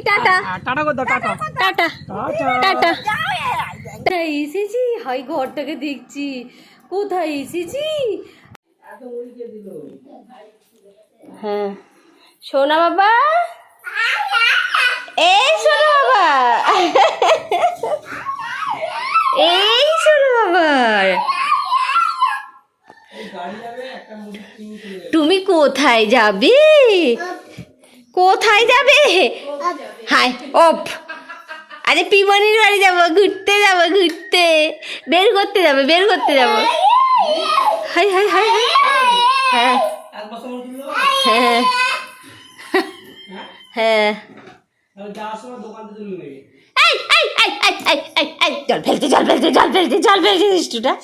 Tata. Tata কর tata. Tata. Tata. Tata. কোথায় এসেছি? হাই ঘরটাকে দেখছি। কোথায় এসেছি? হ্যাঁ। সোনা বাবা? এই সোনা বাবা। এই সোনা বাবা। তুমি কোথায় যাবে? কোথায় যাবে? হাই অফ আরে পিমনির বাড়ি যাব ঘুরতে যাব ঘুরতে। বের করতে যাবে বের করতে যাব। Hi hi hi hi. হ্যাঁ। হ্যাঁ। হ্যাঁ।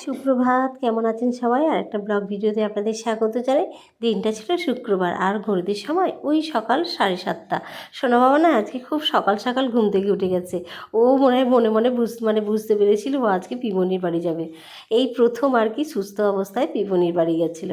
সুপ্রভাত, কেমন আছেন সবাই? আর একটা ব্লগ ভিডিওতে আপনাদের স্বাগত জানাই। দিনটা ছিল শুক্রবার, আর ঘড়িতে সময় ওই সকাল সাড়ে সাতটা। সোনা বাবা না, আজকে খুব সকাল সকাল ঘুম থেকে উঠে গেছে। ও মনে হয় মনে মনে বুঝ মানে বুঝতে পেরেছিল ও আজকে পিমনির বাড়ি যাবে। এই প্রথম আর কি সুস্থ অবস্থায় পিমনির বাড়ি গেছিল।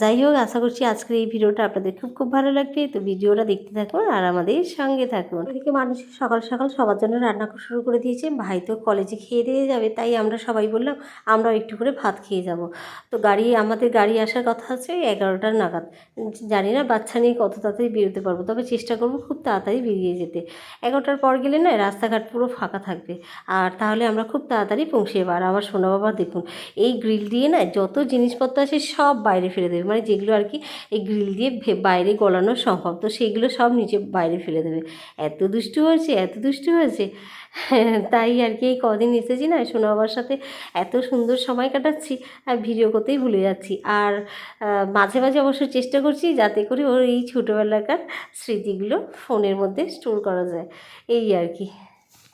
যাই হোক, আশা করছি আজকের এই ভিডিওটা আপনাদের খুব খুব ভালো লাগবে। তো ভিডিওটা দেখতে থাকুন আর আমাদের সঙ্গে থাকুন। এদিকে মানুষ সকাল সকাল সবার জন্য রান্না শুরু করে দিয়েছে। ভাই তো কলেজে খেয়ে দিয়ে যাবে, তাই আমরা সবাই বললাম, আমরাও একটু করে ভাত খেয়ে যাব। তো গাড়ি, আমাদের গাড়ি আসার কথা আছে এগারোটার নাগাদ। জানি না বাচ্চা নিয়ে কত তাড়াতাড়ি বেরোতে পারব, তবে চেষ্টা করব খুব তাড়াতাড়ি বেরিয়ে যেতে। এগারোটার পর গেলে না রাস্তাঘাট পুরো ফাঁকা থাকবে। আর তাহলে আমরা খুব তাড়াতাড়ি পৌঁছে যাব আর আমার সোনা বাবা দেখুন, এই গ্রিল দিয়ে না যত জিনিসপত্র আছে সব বাইরে ফেলে দেবে। মানে যেগুলো আর কি এই গ্রিল দিয়ে বাইরে গলানো সম্ভব। তো সেগুলো সব নিচে বাইরে ফেলে দেবে। এত দুষ্টু হয়েছে, এত দুষ্টু হয়েছে। তাই আর কি এই কদিন এসেছি না সোনা বাবার সাথে এত সুন্দর সময় কাটাচ্ছি আর ভিডিও করতেই ভুলে যাচ্ছি। আর মাঝে মাঝে অবশ্য চেষ্টা করছি যাতে করে ওর এই ছোটোবেলাকার স্মৃতিগুলো ফোনের মধ্যে স্টোর করা যায়। এই আর কি।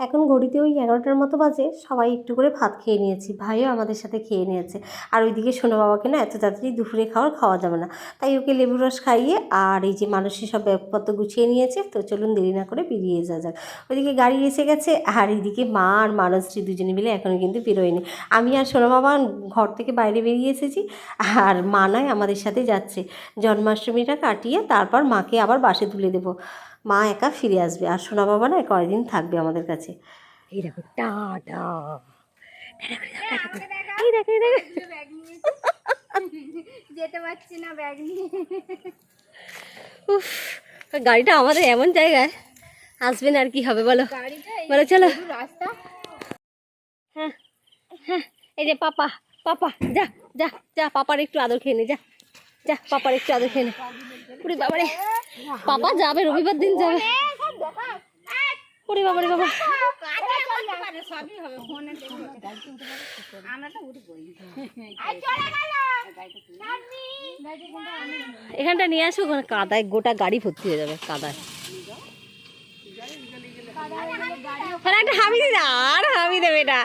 এখন ঘড়িতে ওই এগারোটার মতো বাজে সবাই একটু করে ভাত খেয়ে নিয়েছি, ভাইও আমাদের সাথে খেয়ে নিয়েছে। আর ওইদিকে সোনা বাবাকে না এত তাড়াতাড়ি দুপুরে খাওয়ার খাওয়া যাবে না। তাই ওকে লেবু রস খাইয়ে আর এই যে মানুষের সব ব্যাগপত্র গুছিয়ে নিয়েছে, তো চলুন দেরি না করে বেরিয়ে যাওয়া যাক। ওইদিকে গাড়ি এসে গেছে আর এইদিকে মা আর মানসশ্রী দুজনে মিলে এখনও কিন্তু বেরোয়নি। আমি আর সোনা বাবা ঘর থেকে বাইরে বেরিয়ে এসেছি আর মা নয় আমাদের সাথে যাচ্ছে। জন্মাষ্টমীটা কাটিয়ে তারপর মাকে আবার বাসে তুলে দেবো। মা একা ফিরে আসবে আর সোনা বাবা না কয়েকদিন থাকবে আমাদের কাছে। এই দেখো টাটা এই দেখো এই দেখো। যেতে পারছি না ব্যাগ নিয়ে। উফ গাড়িটা আমাদের এমন জায়গায়। আসবেন আর কি হবে বলো। গাড়িটা বলো চলো। রাস্তা। হ্যাঁ হ্যাঁ এই যে পাপা পাপা যা যা যা পাপার একটু আদর খেয়ে নে যা যা পাপার একটু আদর খেয়ে নে। উড়ি বাবারে, পাপা যাবে, রবিবার দিন যাবে। উড়ি বাবারে, বাবা। এখানটা নিয়ে আসো, ওখানে কাদায়, গোটা গাড়ি ভর্তি হয়ে যাবে, কাদায়। একটা হামি দিদা আর হামি দেবে না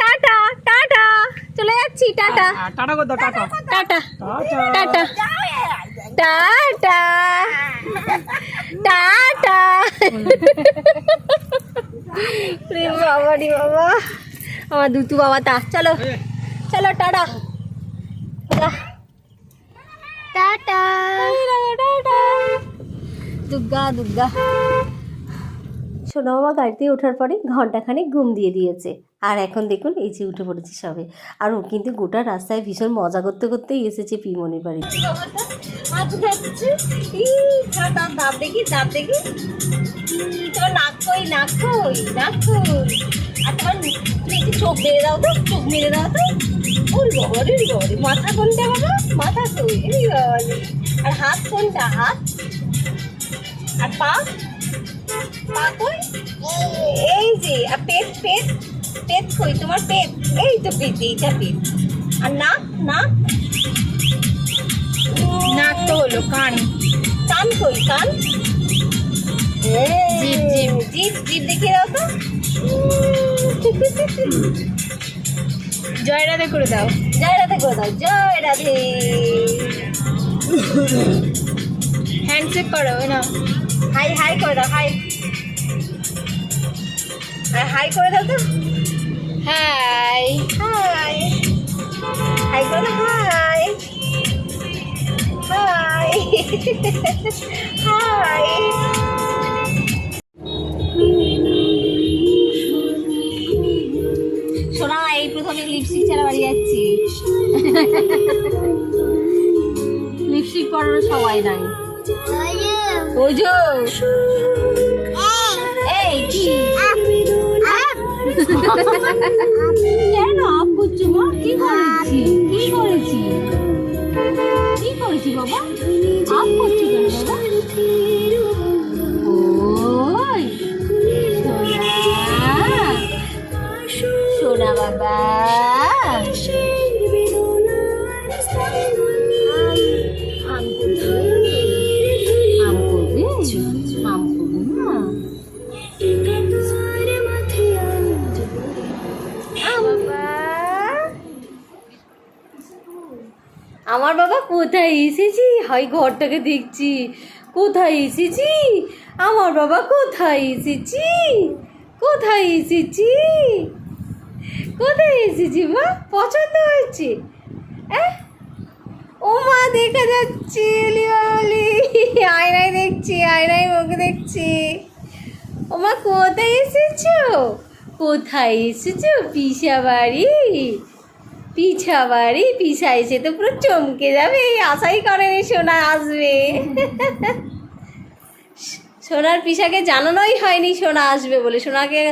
টাটা টাটা। চলে যাচ্ছি টাটা। টাটা কর দাও tata. Tata tata. Tata. Tata. বাবা রে বাবা। আমার দুতু বাবা তা চলো। চলো tata. Tata. Tata. Durga Durga. সোনা বাবা গাড়িতে ওঠার পরে ঘন্টাখানেক ঘুম দিয়ে দিয়েছে। আর এখন দেখুন, এই যে উঠে পড়েছে সবে আর ও কিন্তু গোটা রাস্তায় ভীষণ মজা করতে করতেই এসেছে পিমনির বাড়িতে দেখি দেখি নাক নাক আর চোখ দাও তো চোখ মেরে দাও তো মাথা কোনটা মাথা। আর হাত কোনটা হাত আর পা পা কই এই যে, আর পেট পেট পেট কই তোমার পেট। এই তো পেট এইটা পেট। আর নাক নাক? নাক তো হলো কান। কান কই কান? জিভ, জিভ। জিভ জিভ দেখে দাও তো। জয় রাধে করে দাও। জয় রাধে করে দাও জয় রাধে। হ্যান্ডশেক করো না হাই হাই করে দাও হাই। আর হাই করে দাও তো। হাই হাই হাই দাও হাই হাই হাই শোনা এই প্রথমে লিপস্টিক ছাড়া বাড়ি যাচ্ছি। লিপস্টিক পরার সময় নাই। ওই যে। কেন অফ করছ মা? কি করেছি? কি করেছি? কি করেছি বাবা? আপ করছ কেন বাবা? সোনা বাবা। কোথায় এসেছি? হয় ঘরটাকে দেখছি। কোথায় এসেছি? আমার বাবা কোথায় এসেছি? কোথায় এসেছি? কোথায় এসেছি মা? পছন্দ হয়েছে? ও মা, দেখা যাচ্ছে আয়নায় দেখছি, আয়নায় মুখে দেখছি। ও মা, কোথায় এসেছ? কোথায় এসেছ, পিসা বাড়ি? পিছা বাড়ি পিছা এসে তো পুরো চমকে যাবে, এই আশাই করেনি সোনা আসবে। সোনার পিসাকে জানানোই হয়নি সোনা আসবে বলে। সোনাকে,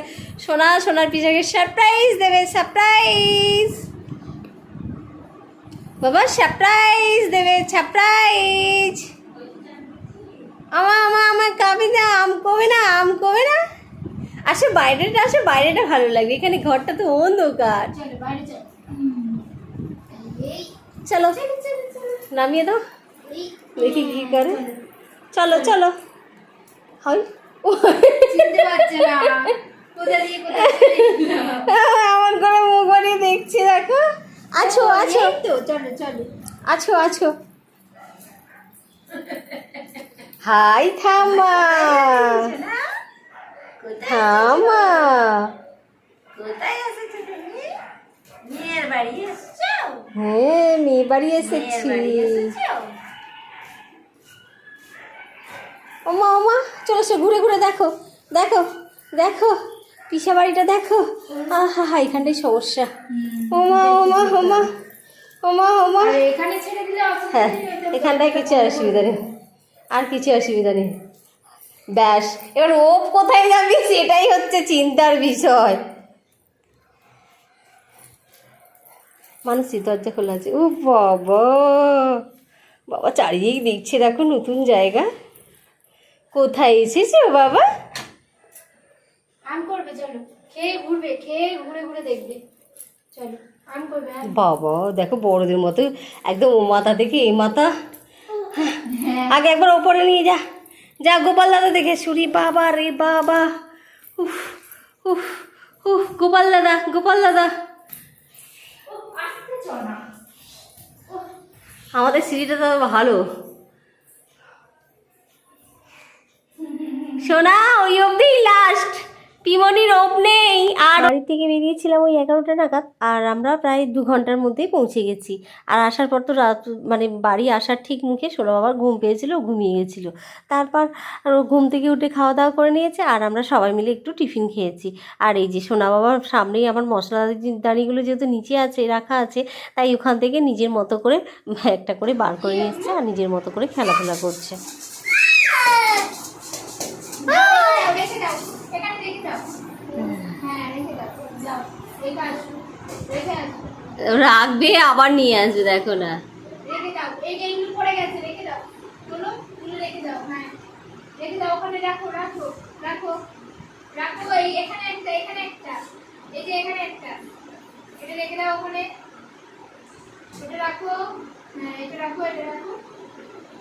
সোনা, সোনার পিসাকে সারপ্রাইজ দেবে সারপ্রাইজ বাবা সারপ্রাইজ দেবে সারপ্রাইজ আমা আমা আমার কাবে না, আম কবে না, আম কবে না। আসে বাইরেটা আসে, বাইরেটা ভালো লাগবে। এখানে ঘরটা তো অন্ধকার। চলো। নামিয়ে দাও। দেখি কি করে। চলো চলো। হয় এমন করে মুখ বাড়িয়ে দেখছি দেখো। আছো আছো। আছো আছো। হাই থামা। থামা। হ্যাঁ মেয়ে বাড়ি এসেছি। ওমা ওমা চলো সে ঘুরে ঘুরে দেখো দেখো দেখো পিসা বাড়িটা দেখো। আহা হা এখানটাই সমস্যা। ওমা ওমা ওমা ওমা ওমা। এখানে ছেড়ে দিলে হ্যাঁ এখানটায় কিছু অসুবিধা নেই। আর কিছু অসুবিধা নেই। ব্যাস এবার ও কোথায় যাবি? সেটাই হচ্ছে চিন্তার বিষয়। মানুষই দরজা খোলা আছে। ও বাবা বাবা চারিদিক দেখছে দেখো নতুন জায়গা। কোথায় এসেছ বাবা? আম করবে চলো। খেয়ে ঘুরবে খেয়ে ঘুরে ঘুরে দেখবে। চলো আম করবে বাবা দেখো বড়দের মতো একদম ও মাথা থেকে এই মাথা। আগে একবার ওপরে নিয়ে যা। যা গোপাল দাদা দেখে সুরি বাবা রে বাবা। উফ উফ উফ গোপাল দাদা গোপাল দাদা। আমাদের সিঁড়িটা তো ভালো। সোনা ওই অবধি লাস্ট পিমনির ওপ নেই আর বাড়ি থেকে বেরিয়েছিলাম ওই এগারোটা নাগাদ, আর আমরা প্রায় দু ঘণ্টার মধ্যেই পৌঁছে গেছি। আর আসার পর তো রাত মানে বাড়ি আসার ঠিক মুখে ষোলো বাবার ঘুম পেয়েছিল, ঘুমিয়ে গেছিল। তারপর ঘুম থেকে উঠে খাওয়া দাওয়া করে নিয়েছে, আর আমরা সবাই মিলে একটু টিফিন খেয়েছি। আর এই যে সোনা বাবার সামনেই আমার মশলা দাঁড়িগুলো যেহেতু নিচে আছে, রাখা আছে, তাই ওখান থেকে নিজের মতো করে একটা করে বার করে নিয়ে এসছে আর নিজের মতো করে খেলাধুলা করছে। রেখে দাও। এখানে রেখে দাও। হ্যাঁ রেখে দাও। যাও রেখে আসো। রাখবে আবার নিয়ে আসবে দেখো না। রেখে দাও। এই যে এইগুলো পড়ে গেছে রেখে দাও। রেখে দাও হ্যাঁ। রেখে দাও ওখানে রাখো রাখো রাখো। রাখো এই এখানে একটা এখানে একটা। এই যে এখানে একটা। এটা রেখে দাও ওখানে। এটা রাখো। হ্যাঁ এটা রাখো এটা রাখো।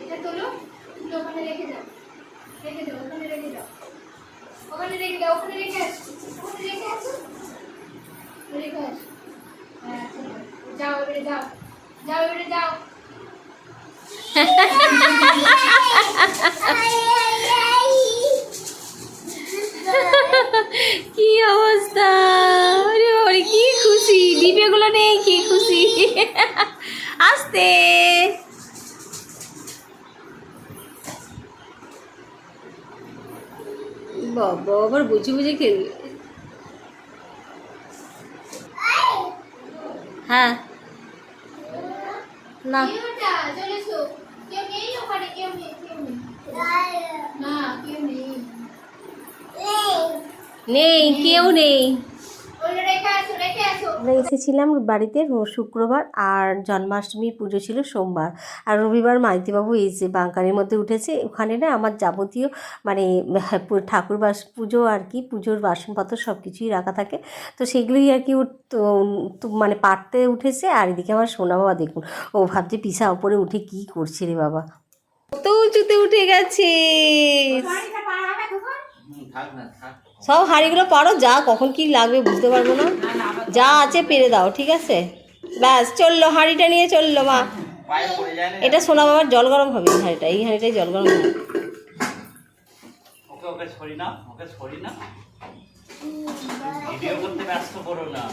এটা তোলো তুলো ওখানে রেখে দাও। রেখে দাও ওখানে রেখে দাও। ওখানে দাও, ওখানে রেখে আসো ওখানে রেখে আসো রেখে হ্যাঁ যাও, এবারে যাও। যাও, এবারে যাও। কি অবস্থা? কি খুশি। ডিপেগুলো নেই, কি খুশি। আসতে। বাবা আবার বুঝে বুঝে খেলবে। হ্যাঁ। না। নেই কেউ নেই, আমরা এসেছিলাম বাড়িতে শুক্রবার আর জন্মাষ্টমীর পুজো ছিল সোমবার। আর রবিবার মাইতিবাবু এসে বাঙ্কারের মধ্যে উঠেছে ওখানে না আমার যাবতীয় মানে হ্যাঁ, ঠাকুর বাস পুজো আর কি পুজোর বাসনপত্র সব কিছুই রাখা থাকে। তো সেগুলোই আর কি মানে পারতে উঠেছে আর এদিকে আমার সোনা বাবা দেখুন ও ভাবছে পিসা ওপরে উঠে কি করছে রে বাবা। কত উঁচুতে উঠে গেছে? সব হাঁড়িগুলো পারো যা কখন কি লাগবে বুঝতে পারব না যা আছে পেরে দাও ঠিক আছে? ব্যাস চলল হাঁড়িটা নিয়ে চলল মা। এটা সোনা বাবার জল গরম হবে এই হাঁড়িটা এই হাঁড়িটাই জল গরম হবে। না না। না।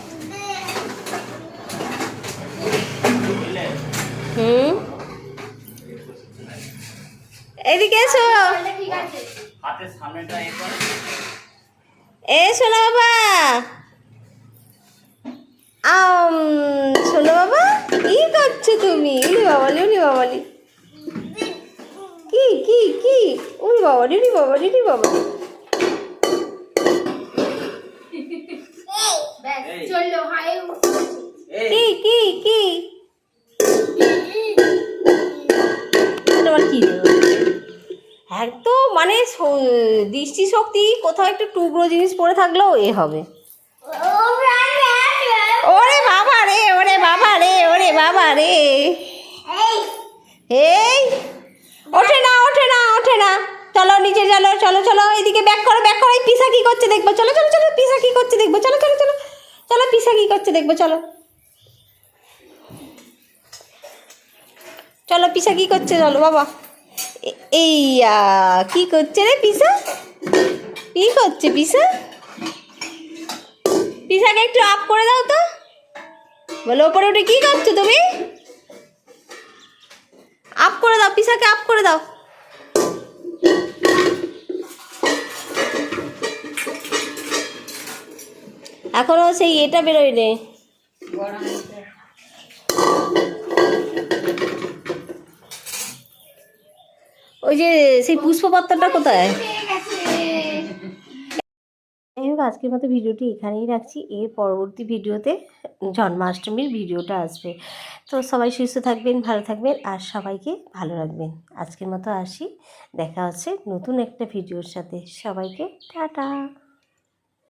হুম? এদিকে এসো। তাহলে ঠিক আছে। হাতের সামনেটা এ করে। এ সোনা বাবা। আম সোনা বাবা কি করছ তুমি? উনি বাবালি উনি বাবালি। কি কি কি? উনি বাবালি উনি বাবালি উনি বাবালি। কি কি কি? এটা কি একদম মানে দৃষ্টিশক্তি কোথাও একটু টুকরো জিনিস পড়ে থাকলেও এ হবে ওরে বাবা রে ওরে বাবা রে ওরে বাবা রে এই ওঠে না ওঠে না ওঠে না চলো নিচে চলো চলো চলো, এদিকে ব্যাক করো ব্যাক করো, এই পিসা কি করছে দেখব, চলো চলো চলো, পিসা কি করছে দেখব, চলো চলো চলো চলো, পিসা কি করছে দেখব, চলো। চলো, পিসা কি করছে, চলো, বাবা। এ- এই কি করছে রে পিসা? কি করছে পিসা? পিসাকে একটু আপ করে দাও তো। বলো, ওপরে উঠে কি করছ তুমি? আপ করে দাও, পিসাকে আপ করে দাও। এখনও সেই এটা বেরোয়নি। ওই যে সেই পুষ্পপত্রটা কোথায়? যাই হোক আজকের মতো ভিডিওটি এখানেই রাখছি। এর পরবর্তী ভিডিওতে জন্মাষ্টমীর ভিডিওটা আসবে। তো সবাই সুস্থ থাকবেন, ভালো থাকবেন, আর সবাইকে ভালো রাখবেন। আজকের মতো আসি। দেখা হচ্ছে নতুন একটা ভিডিওর সাথে। সবাইকে টাটা।